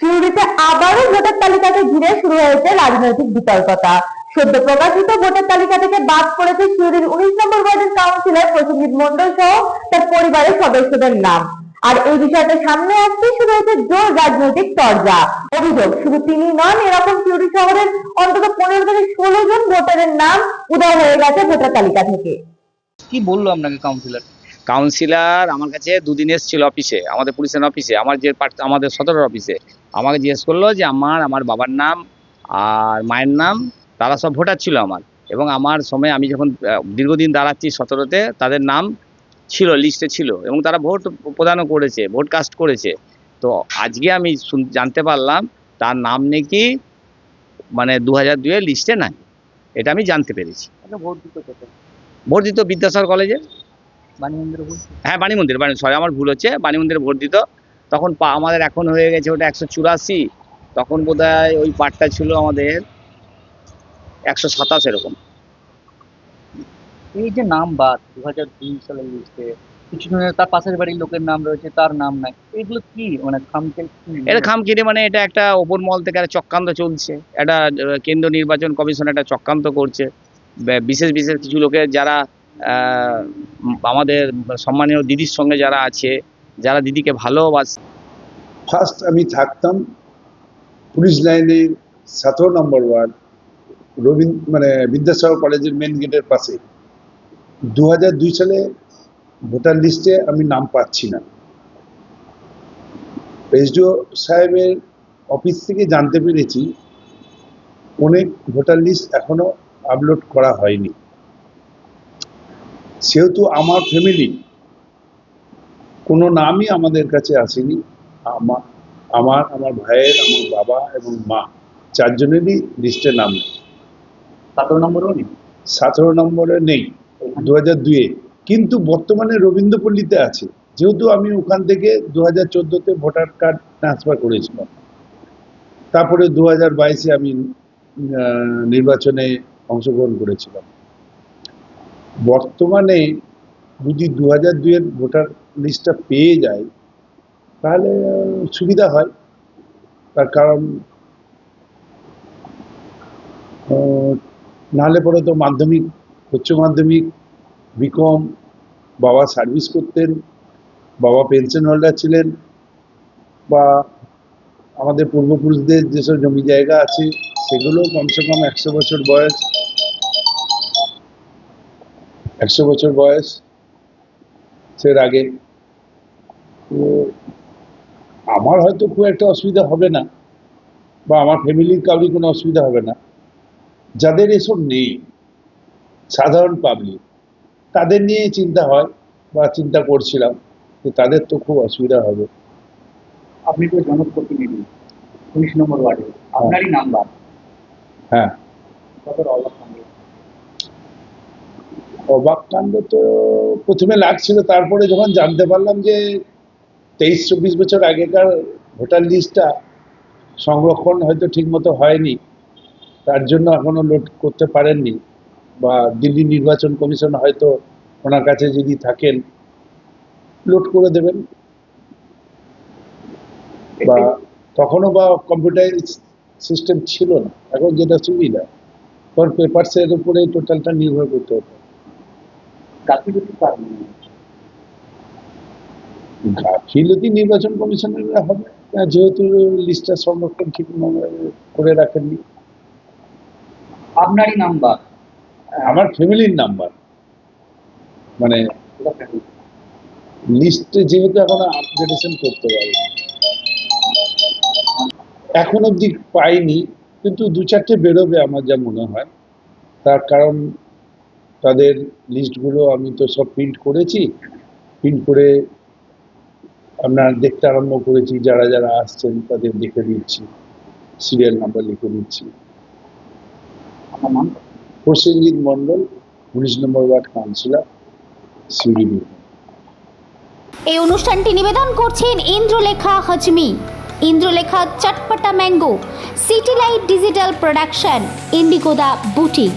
সিউড়িতে আবারও ভোটার তালিকাকে ঘিরে শুরু হয়েছে রাজনৈতিক বিতর্কতা। সদ্য প্রকাশিত ভোটার তালিকা থেকে বাদ পড়েছে সিউড়ির উনিশ নম্বর ওয়ার্ডের কাউন্সিলর প্রসেনজিৎ মন্ডল সহ তার পরিবারের সদস্যদের নাম। আর এই বিষয়টা সামনে আসতে শুরু হয়েছে জোর রাজনৈতিক তরজা। অভিযোগ, শুধু তিনি নন, এরকম সিউড়ি শহরের অন্তত পনেরো থেকে ষোলো জন ভোটারের নাম উদয় হয়ে গেছে ভোটার তালিকা থেকে। কি বলল আপনাকে কাউন্সিলর? কাউন্সিলর আমার কাছে দুদিন এসেছিল অফিসে আমাদের পুলিশের অফিসে আমার যে পার্ট- আমাদের সদরের অফিসে আমাকে জিজ্ঞেস করল যে আমার আমার বাবার নাম আর মায়ের নাম তারা সব ভোটার ছিল আমার। এবং আমার সময় আমি যখন দীর্ঘদিন দাঁড়াচ্ছি সতেরোতে তাদের নাম ছিল লিস্টে ছিল। এবং তারা ভোট প্রদানও করেছে ভোট কাস্ট করেছে। তো আজকে আমি জানতে পারলাম তার নাম নাকি মানে দু হাজার দুয়ের লিস্টে নাই। এটা আমি জানতে পেরেছি। ভোট দিতে ভোট দিত বিদ্যাসাগর কলেজে হ্যাঁ বাণী মন্দির বাণী সরি আমার ভুল হচ্ছে। বাণী মন্দিরে ভোট দিত। তখন পা আমাদের এখন হয়ে গেছে ওটা একশো চুরাশি। তখন বোধ ওই পার্টটা ছিল আমাদের একশো সাতাশ এরকম। এই যে নাম বাদ দু হাজার দুই সালের লিস্টে কিছু তার পাশের বাড়ির লোকের নাম রয়েছে তার নাম নাই। এগুলো কি? মানে খামখেল কি? এটা খামকিরে মানে এটা একটা ওপর মহল থেকে একটা চক্রান্ত চলছে। একটা কেন্দ্র নির্বাচন কমিশন একটা চক্রান্ত করছে। বিশেষ বিশেষ কিছু লোকের যারা আমাদের সম্মানীয় দিদির সঙ্গে যারা আছে, যারা দিদিকে ভালোবাসে ফার্স্ট আমি থাকতাম পুলিশ লাইনে সতেরো নম্বর ওয়ার্ড রবীন্দ্র মানে বিদ্যাসাগর কলেজের মেন গেটের পাশে। দু দুই সালে ভোটার লিস্টে আমি নাম পাচ্ছি না। এসডিও সাহেবের অফিস থেকে জানতে পেরেছি, অনেক ভোটার লিস্ট এখনও আপলোড করা হয়নি। সেহেতু আমার ফ্যামিলি কোনো নামই আমাদের কাছে আসেনি। আমার আমার আমার ভাইয়ের আমার বাবা এবং মা চারজনেরই লিস্টে নাম নেই। সতেরো নম্বরও নেই? সতেরো নম্বরে নেই দু হাজার দুয়ে কিন্তু বর্তমানে রবীন্দ্রপল্লীতে আছে। যেহেতু আমি ওখান থেকে দু হাজার চোদ্দোতে ভোটার কার্ড ট্রান্সফার করেছিলাম। তারপরে দু হাজার বাইশে আমি নির্বাচনে অংশগ্রহণ করেছিলাম। বর্তমানে যদি দু হাজার দুইয়ের ভোটার লিস্টটা পেয়ে যায়, তাহলে সুবিধা হয়। তার কারণ নাহলে পরে তো মাধ্যমিক, উচ্চ মাধ্যমিক বিকম বাবা সার্ভিস করতেন, বাবা পেনশন হোল্ডার ছিলেন, বা আমাদের পূর্বপুরুষদের যেসব জমি জায়গা আছে সেগুলো কমসে কম একশো বছর বয়স। একশো বছর বয়স সের আগে তো আমার হয়তো খুব একটা অসুবিধা হবে না বা আমার ফ্যামিলির কাউরি কোনো অসুবিধা হবে না। যাদের এসব নেই সাধারণ পাবলিক তাদের নিয়ে চিন্তা হয় বা চিন্তা করছিলাম যে তাদের তো খুব অসুবিধা হবে। আপনি তো জনপ্রতিনিধি উনিশ নম্বর ওয়ার্ডে। আপনারই নাম্বার। হ্যাঁ। অবাক কাণ্ড। তো প্রথমে লাগছিল, তারপরে যখন জানতে পারলাম যে তেইশ, চব্বিশ বছর আগেকার ভোটার লিস্টটা সংরক্ষণ হয়তো ঠিকমতো হয়নি, তার জন্য এখনও লোড করতে পারেননি, বা দিল্লি নির্বাচন কমিশন হয়তো ওনার কাছে যদি থাকেন, লোড করে দেবেন বা তখনও বা কম্পিউটার সিস্টেম ছিল না, এখন যেটা সুবিধা তখন পেপারসের উপরে টোটালটা নির্ভর করতে হতো গাফিলতি গাফিলতি নির্বাচন কমিশনের হবে যেহেতু লিস্টটা সংরক্ষণ ঠিক করে রাখেননি। আপনারই নাম বাদ আমার ফ্যামিলির নাম্বার। মানে লিস্টে যেহেতু এখন আপডেটেশন করতে পারি। এখন অবধি পাইনি কিন্তু দু চারটে বেরোবে আমার যা মনে হয়। তার কারণ তাদের লিস্টগুলো আমি তো সব প্রিন্ট করেছি। প্রিন্ট করে আপনার দেখতে আরম্ভ করেছি যারা যারা আসছেন তাদের দেখে দিচ্ছি সিরিয়াল নাম্বার লিখে দিচ্ছি। আমার নাম? প্রসেনজিৎ মণ্ডল উনিশ নম্বর ওয়ার্ড কাউন্সিলর সিউড়ি এই অনুষ্ঠানটি নিবেদন করছেন Indralekha Hajmi. Indralekha Chatpata mango city light digital production ইন্ডিগোদা boutique.